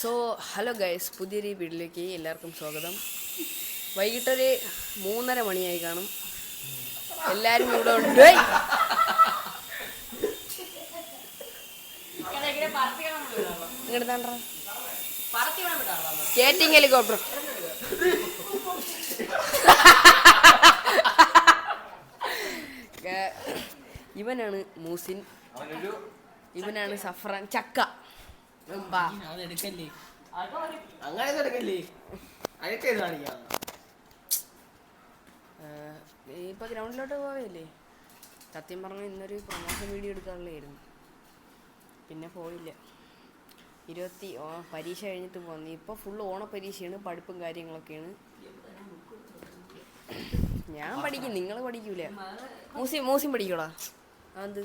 So hello guys പുതിയൊരു വീട്ടിലേക്ക് എല്ലാവർക്കും സ്വാഗതം. വൈകിട്ടൊരു മൂന്നര മണിയായി കാണും. എല്ലാരും ഇവിടെ ഉണ്ട്. സ്കേറ്റിംഗ് ഹെലികോപ്റ്റർ ഇവനാണ് മൂസിൻ. ഇവനാണ് സഫ്രാൻ. ചക്ക. അതെടുക്കല്ലേ അങ്ങനെ എടുക്കല്ലേ? അതൊക്കെ കാണിക്കാം. ഏഹ്, ഇപ്പൊ ഗ്രൗണ്ടിലോട്ട് പോവല്ലേ? സത്യം പറഞ്ഞ ഇന്നൊരു പ്രൊമോഷൻ വീഡിയോ എടുക്കാനുള്ളതായിരുന്നു. പിന്നെ പോയില്ല. ഇരുപത്തി ഓ പരീക്ഷ കഴിഞ്ഞിട്ട് പോന്നു. ഇപ്പൊ ഫുള്ള് ഓണപ്പരീക്ഷയാണ് പഠിപ്പും കാര്യങ്ങളൊക്കെയാണ്. ഞാൻ പഠിക്കും നിങ്ങൾ പഠിക്കൂല. മൂസിയും മൂസിയും പഠിക്കോടാ അത്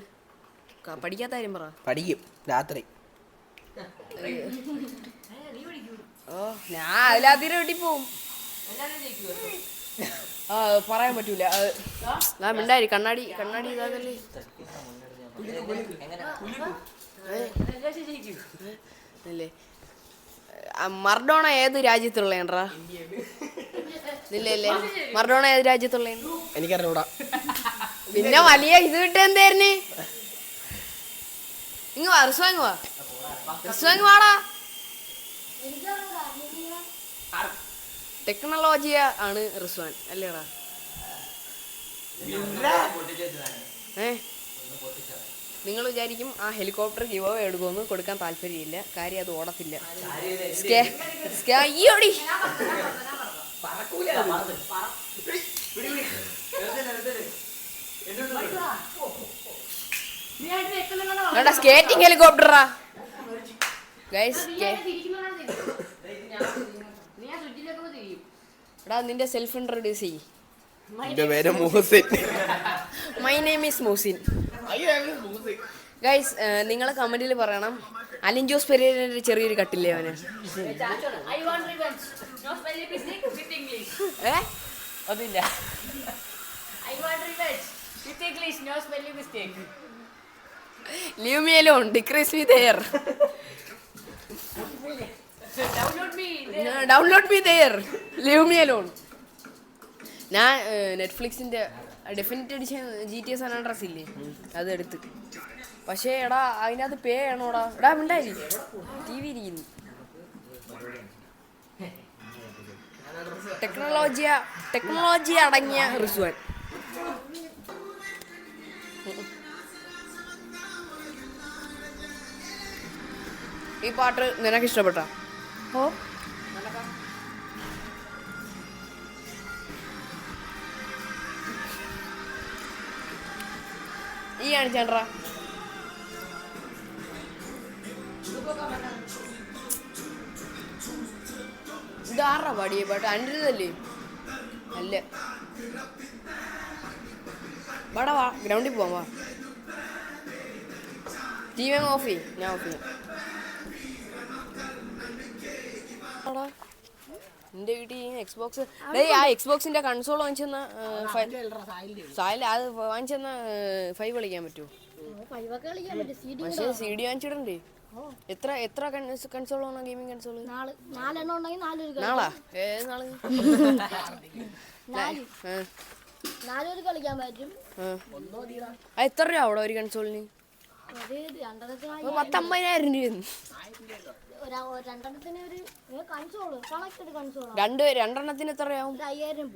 പഠിക്കാത്ത കാര്യം പറ. പഠിക്കും രാത്രി. ഓ ഞാൻ അതിലാതിരെ പോവും. ആ പറയാൻ പറ്റൂല. ഞാൻ മിണ്ടായി കണ്ണാടി കണ്ണാടി ഇതാകല്ലേ മർഡോണ ഏത് രാജ്യത്തുള്ളേണ്ടാ ഇല്ല ഇല്ലേ മർഡോണ ഏത് രാജ്യത്തുള്ളേ? എനിക്കറിഞ്ഞൂടാ. പിന്നെ വലിയ ഇത് കിട്ടുക എന്തായിരുന്നു ഇങ്ങ് വാ റിസ്വാ ഇങ്ങ് വാ. റിസ്വാ ഇങ്ങ് വാടാ. ടെക്നോളജിയ ആണ് റിസ്വാൻ അല്ലേടാ? ഏ? നിങ്ങൾ വിചാരിക്കും ആ ഹെലികോപ്റ്റർ ഗിവ് അവേ എടുക്കുമെന്ന് കൊടുക്കാൻ താല്പര്യമില്ല. കാര്യം അത് ഓടത്തില്ല. സ്കേ സ്കേ വേണ്ട സ്കേറ്റിംഗ് ഹെലികോപ്റ്ററാ ഗൈസ് എടാ നിന്റെ സെൽഫ് ഇൻട്രൊഡ്യൂസ് ചെയ്യ്. എന്റെ പേര് Moosin my name is Moosin guys നിങ്ങൾ കമന്റിൽ പറയണം. അലിൻ ജോസ് പെരിയറിന്റെ ചെറിയൊരു കട്ടില്ലേ അവന്? അതില്ല leave me alone decrease me me. Download me there leave me alone ഞാൻ നെറ്റ്ഫ്ലിക്സിന്റെ definite edition G T S അനാൻഡ്രസ് ഇല്ലേ? അത് എടുത്ത്. പക്ഷേ എടാ അതിനകത്ത് പേ ആണോടാ എടാ മിണ്ടായി ടി വി ഇരിക്കുന്നു. ടെക്നോളജിയ ടെക്നോളജി അടങ്ങിയ റിസ്വാൻ. ഈ പാട്ട് നിനക്ക് ഇഷ്ടപ്പെട്ടോ? ഓ. ഈ കാണിച്ചാണ്ടാ ഇതാറാ പാടിയ പാട്ട്. അന്റെതല്ലേ അല്ല? വാടാ വാ ഗ്രൗണ്ടിൽ പോവാം വാ. ടി ഓഫ് ചെയ്യും. ഞാൻ ഓഫ് ചെയ്യാം. നിന്റെ വീട്ടിൽ എക്സ്ബോക്സ് ഡേയ് ആ എക്സ്ബോക്സിന്റെ കൺസോൾ വാങ്ങിച്ചെന്ന സായൽ അത് വാങ്ങിച്ചെന്ന ഫൈവ് കളിക്കാൻ പറ്റുമോ പക്ഷേ സി ഡി വാങ്ങിച്ചിടണ്ടേ? എത്ര എത്ര കൺസോൾ ആണോ ഗെയിമിംഗ് കൺസോൾ നാളാ? ഏത് നാൾ? എത്ര രൂപ അവിടെ ഒരു കൺസോളിന് പത്തമ്പതിനായിരം രൂപ രണ്ട് രണ്ടെണ്ണത്തിന് എത്ര രൂപയാവും ഒരു അയ്യായിരം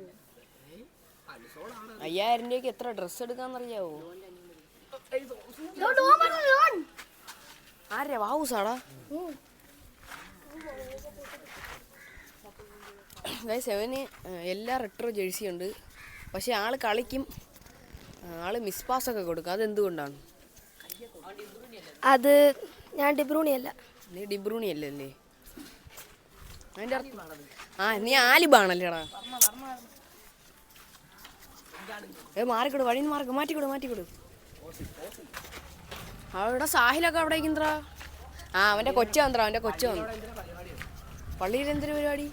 അയ്യായിരം രൂപയ്ക്ക് എത്ര ഡ്രസ്സ് എടുക്കാന്നറിയാവോ? ആരെ? വാവൂസാടാ സെവന് എല്ലാ റെട്രോ ജേഴ്സി ഉണ്ട്. പക്ഷെ ആൾ കളിക്കും. ആൾ മിസ് പാസ് ഒക്കെ കൊടുക്കും. അതെന്തുകൊണ്ടാണ്? അത് ഞാൻ ഡിബ്രൂണി അല്ല. നീ ഡിബ്രൂണി അല്ലല്ലേ അതിന്റെ അർത്ഥം ആ നീ ആലിബാണല്ലേടാ. ഏ മാറിക്കൊടു വഴി മാർക്ക് മാറ്റിക്കൊടു മാറ്റിക്കൊടു. അവിടെ സാഹിലൊക്കെ അവിടെ ഇരിക്കുന്നതാ ആ അവന്റെ കൊച്ചു വന്നാ അവന്റെ കൊച്ചു വന്നു പള്ളിയിൽ എന്തൊരു പരിപാടി?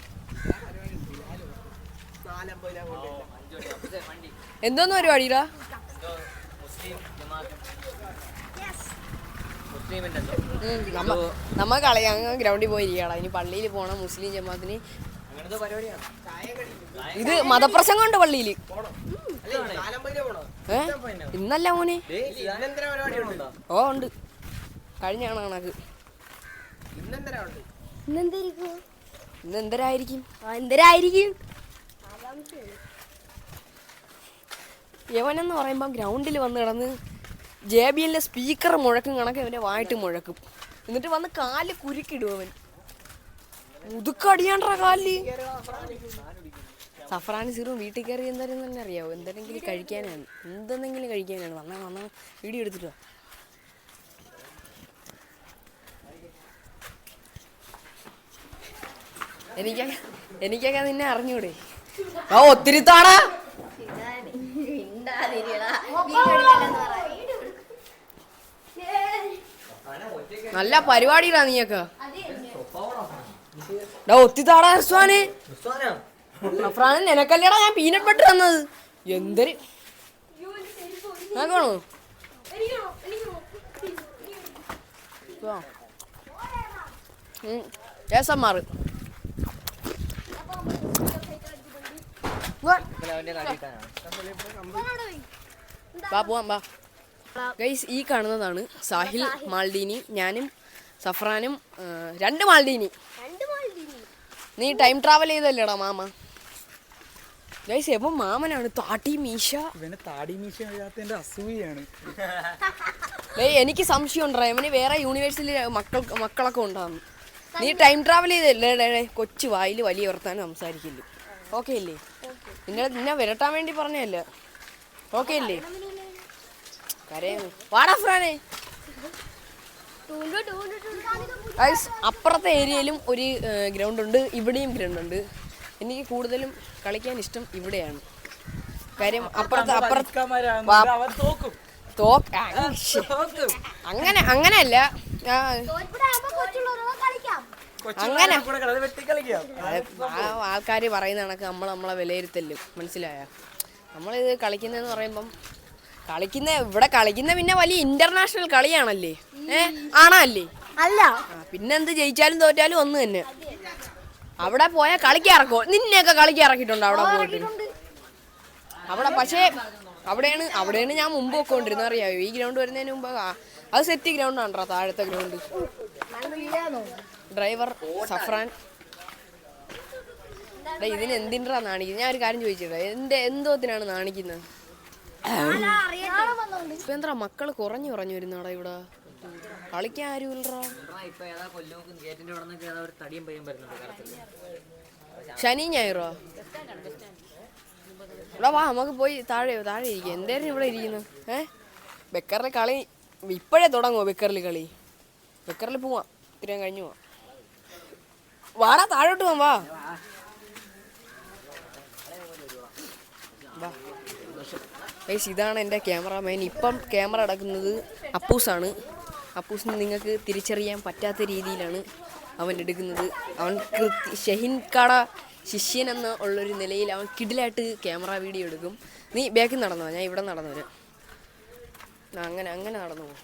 എന്തോന്ന് പരിപാടിടാ? നമ്മ കളയാ ഗ്രൗണ്ടിൽ പോയിരിക്കടാ ഇനി പള്ളിയിൽ പോണം മുസ്ലിം പരിപാടിയാണ്. ഇത് മതപ്രസംഗം ഉണ്ട് പള്ളിയിൽ. ഏ? ഇന്നല്ല മോനെ. ഇന്നെന്തര പരിപാടി ഉണ്ടോ? ഓ ഉണ്ട്. കഴിഞ്ഞാണ് കണക്ക്. ഇന്ന് എന്തരായിരിക്കും? യവനെന്ന് പറയുമ്പോൾ ഗ്രൗണ്ടിൽ വന്ന് കിടന്ന് ജെ ബി എല്ലിലെ സ്പീക്കർ മുഴക്കും കണക്ക് അവന്റെ വായിട്ട് മുഴക്കും. എന്നിട്ട് വന്ന് കാൽ കുരുക്കിടും അവൻ. മുതുക്കടിയാണ്ടാ കാലിൽ സഫറാൻ സിറും വീട്ടിൽ കയറി എന്തായാലും തന്നെ അറിയാവോ? എന്തെങ്കിലും കഴിക്കാനാണ്. എന്തെന്നെങ്കിലും കഴിക്കാനാണ്. വന്നാ വന്നാ. വീഡിയോ എടുത്തിട്ടോ എനിക്ക എനിക്കൊക്കെ നിന്നെ അറിഞ്ഞൂടെ? ആ ഒത്തിരി താടാ. നല്ല പരിപാടിയിലാ നീയൊക്കെ. ഡാ ഒത്തിത്താടാ അസ്വാനെ അഫ്രാൻ നിനക്കല്ലേടാ ഞാൻ പീനട്ട് ബട്ടർ തന്നത്? എന്തൊരു നോക്കണോ ഏസന്മാർ ബാ പോവാം വാ. ഗൈസ് ഈ കാണുന്നതാണ് സാഹിൽ മാൾഡീനി ഞാനും സഫ്രാനും രണ്ട് മാൾഡീനി. നീ ടൈം ട്രാവൽ ചെയ്തല്ലേടാ മാമ? ഗൈസ് എപ്പം മാമനാണ് താടി മീശ. ഇവന് താടി മീശ അസൂയാണ് എനിക്ക് സംശയം ഉണ്ടോ ഇവന് വേറെ യൂണിവേഴ്സിറ്റി മക്കൾ മക്കളൊക്കെ ഉണ്ടാകുന്നു നീ ടൈം ട്രാവൽ ചെയ്തല്ലേ കൊച്ചു വായിൽ വലിയ വർത്താനം സംസാരിക്കില്ല ഓക്കെ അല്ലേ? നിന്നെ നിന്നെ വിരട്ടാൻ വേണ്ടി പറഞ്ഞല്ലേ ഓക്കെ അല്ലേ കരയുന്നു വാടാ ഫ്രാനെ. ഗൈസ് അപ്പുറത്തെ ഏരിയയിലും ഒരു ഗ്രൗണ്ട് ഉണ്ട് ഇവിടെയും ഗ്രൗണ്ട് ഉണ്ട് എനിക്ക് കൂടുതലും കളിക്കാൻ ഇഷ്ടം ഇവിടെയാണ്. കാര്യം അപ്പുറത്ത് അപ്പുറത്ത്. അങ്ങനെ അങ്ങനെയല്ല. അങ്ങനെ. ആൾക്കാർ പറയുന്ന കണക്ക് നമ്മൾ നമ്മളെ വിലയിരുത്തല്ലും. മനസ്സിലായ? നമ്മളിത് കളിക്കുന്നതെന്ന് പറയുമ്പം കളിക്കുന്ന ഇവിടെ കളിക്കുന്ന പിന്നെ വലിയ ഇന്റർനാഷണൽ കളിയാണല്ലേ? ഏ ആണല്ലേ? അല്ല. പിന്നെ എന്ത് ജയിച്ചാലും തോറ്റാലും ഒന്ന് തന്നെ. അവിടെ പോയാൽ കളിക്കിറക്കോ നിന്നെയൊക്കെ കളിക്കിറക്കിയിട്ടുണ്ടോ അവിടെ പോയിട്ട്. അവിടെ പക്ഷേ അവിടെയാണ് അവിടെയാണ് ഞാൻ മുമ്പ് ഒക്കെ കൊണ്ടിരുന്നത് അറിയാമോ ഈ ഗ്രൗണ്ട് വരുന്നതിന് മുമ്പ് അത് സെറ്റ് ഗ്രൗണ്ട് ആണോ താഴത്തെ ഗ്രൗണ്ട് ഡ്രൈവർ സഫ്രാൻ. ഇതിന് എന്തിനാ നാണിക്കുന്നത്? ഞാൻ ഒരു കാര്യം ചോദിച്ചിട്ട് എന്റെ എന്തോത്തിനാണ് നാണിക്കുന്നത്? ഇപ്പൊ എന്താ മക്കൾ കുറഞ്ഞു കുറഞ്ഞു വരുന്നാടാ ഇവിടെ. കളിക്കാൻ ആരും ഇല്ലടാ ശനി ഞായറോ? ഇവിടെ വാ നമുക്ക് പോയി താഴെ താഴെ ഇരിക്കും. എന്തായിരുന്നു ഇവിടെ ഇരിക്കുന്നു? ഏ? ബെക്കറിലെ കളി ഇപ്പോഴേ തുടങ്ങുമോ ബെക്കറിൽ കളി? ബെക്കറിൽ പോവാം. ഇത്രയും കഴിഞ്ഞു പോവാം. വാടാ താഴോട്ട് പോവാം വാ. വാ. ഗൈസ് ഇതാണ് എന്റെ ക്യാമറാമാൻ ഇപ്പം ക്യാമറ അടക്കുന്നത് അപ്പൂസാണ്. അപ്പൂസിന് നിങ്ങൾക്ക് തിരിച്ചറിയാൻ പറ്റാത്ത രീതിയിലാണ് അവൻ എടുക്കുന്നത്. അവൻ കൃത്യ ഷെഹിൻ കട ശിഷ്യൻ എന്ന ഉള്ളൊരു നിലയിൽ അവൻ കിടിലായിട്ട് ക്യാമറ വീഡിയോ എടുക്കും. നീ ബാക്കിൽ നടന്നോ? ഞാൻ ഇവിടെ നടന്നു വരാം. അങ്ങനെ അങ്ങനെ നടന്നു പോകും.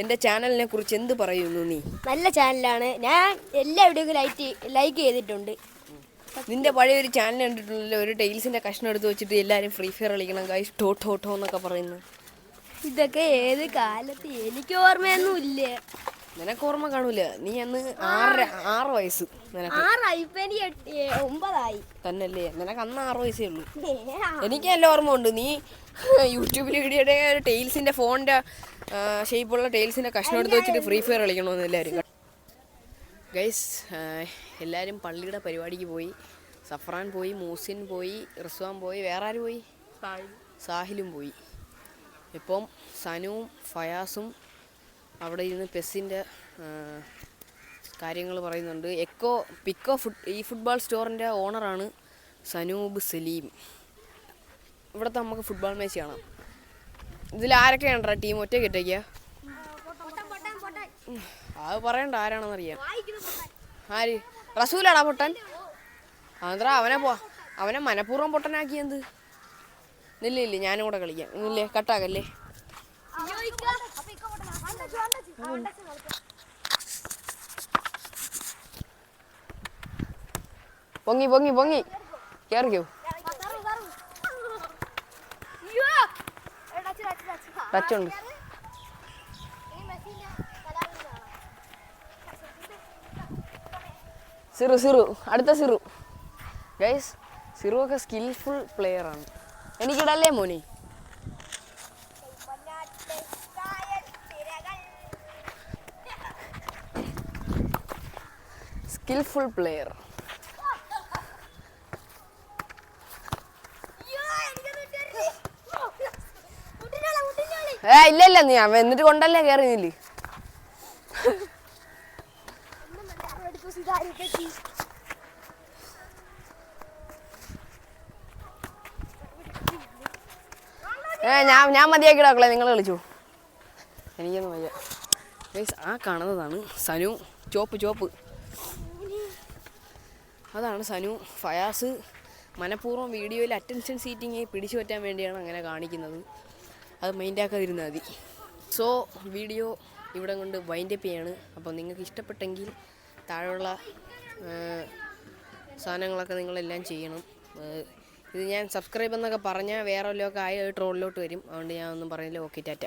എന്റെ ചാനലിനെ കുറിച്ച് എന്ത് പറയുന്നു നീ? നല്ല ചാനലാണ്. ഞാൻ എല്ലാ വീഡിയോക്കും ലൈക്ക് ലൈക്ക് ചെയ്തിട്ടുണ്ട്. നിന്റെ പഴയ ഒരു ചാനൽ കണ്ടിട്ടുണ്ടല്ലോ ഒരു ടൈൽസിന്റെ കഷ്ണം എടുത്ത് വെച്ചിട്ട് എല്ലാരും ഫ്രീ ഫയർ കളിക്കണം ഗൈസ് ടോ ടോ ടോ എന്നൊക്കെ പറയുന്നു ഇതൊക്കെ ഏത് കാലത്ത്? എനിക്ക് ഓർമ്മയൊന്നും ഇല്ല നിനക്ക് ഓർമ്മ കാണൂല. നീ അന്ന് ആറ്. ആറ് വയസ്സ് നിനക്ക്. ഒമ്പതായി. തന്നല്ലേ നിനക്ക് അന്ന് ആറ് വയസ്സേ ഉള്ളൂ. എനിക്ക് നല്ല ഓർമ്മ ഉണ്ട് നീ യൂട്യൂബിൽ വീഡിയോയുടെ ടൈൽസിന്റെ ഫോണിന്റെ ഷേപ്പുള്ള ടൈൽസിന്റെ കഷ്ണം എടുത്ത് വെച്ചിട്ട് ഫ്രീ ഫയർ കളിക്കണമെന്ന് എല്ലാവരും ഗൈസ് എല്ലാവരും പള്ളിയുടെ പരിപാടിക്ക് പോയി. സഫ്രാൻ പോയി മൂസിൻ പോയി റിസ്വാൻ പോയി വേറെ ആര് പോയി സാഹിലും പോയി. ഇപ്പം സനുവും ഫയാസും അവിടെ ഇരുന്ന് പെസ്സിന്റെ കാര്യങ്ങൾ പറയുന്നുണ്ട്. എക്കോ പിക്കോ ഫുട് ഈ ഫുട്ബോൾ സ്റ്റോറിന്റെ ഓണറാണ് സനൂബ് സലീം. ഇവിടുത്തെ നമുക്ക് ഫുട്ബോൾ മാച്ച് കാണാം. ഇതിൽ ആരൊക്കെയാണ് ടീം ഒറ്റ ഇട്ടേക്കുക അത് പറയണ്ട ആരാണെന്നറിയാം. ആര്? റസൂലാടാ പൊട്ടൻ? അതെന്താ അവനെ പോ അവനെ മനഃപൂർവം പൊട്ടനാക്കിയെന്ത് ഇല്ല ഇല്ല ഞാനും കൂടെ കളിക്കാം. നില്ലേ കട്ടാകല്ലേ പൊങ്ങി പൊങ്ങി പൊങ്ങി. കേറിക്കോ. ടച്ച് ഉണ്ട് സിറു സിറു. അടുത്ത സിറു. ഗൈസ് സിറു ഒക്കെ സ്കിൽഫുൾ പ്ലെയർ ആണ്. എനിക്കിടല്ലേ മോനി? സ്കിൽഫുൾ പ്ലെയർ ഏ ഇല്ല ഇല്ല നീ അവൻ എന്നിട്ട് കൊണ്ടല്ലേ കയറി നില്ല്? ഏ ഞാൻ ഞാൻ മതിയാക്കിടാ നിങ്ങൾ കളിച്ചു. എനിക്കൊന്നും വയ്യ. ഗൈസ് ആ കാണുന്നതാണ് സനു. ചോപ്പ് ചോപ്പ്. അതാണ് സനു. ഫയാസ് മനഃപൂർവം വീഡിയോയിൽ അറ്റൻഷൻ സീറ്റിങ് പിടിച്ചു പറ്റാൻ വേണ്ടിയാണ് അങ്ങനെ കാണിക്കുന്നത്. അത് മൈൻഡാക്കാതിരുന്നാൽ മതി. സോ വീഡിയോ ഇവിടെ കൊണ്ട് വൈൻഡപ്പ് ചെയ്യാണ്. അപ്പോൾ നിങ്ങൾക്ക് ഇഷ്ടപ്പെട്ടെങ്കിൽ താഴെയുള്ള സാധനങ്ങളൊക്കെ നിങ്ങളെല്ലാം ചെയ്യണം. ഇത് ഞാൻ സബ്സ്ക്രൈബ് എന്നൊക്കെ പറഞ്ഞാൽ വേറെ വല്ലതൊക്കെ ആയി ട്രോളിലോട്ട് വരും. അതുകൊണ്ട് ഞാൻ ഒന്നും പറയുന്നില്ല ഓക്കെ ടാറ്റ.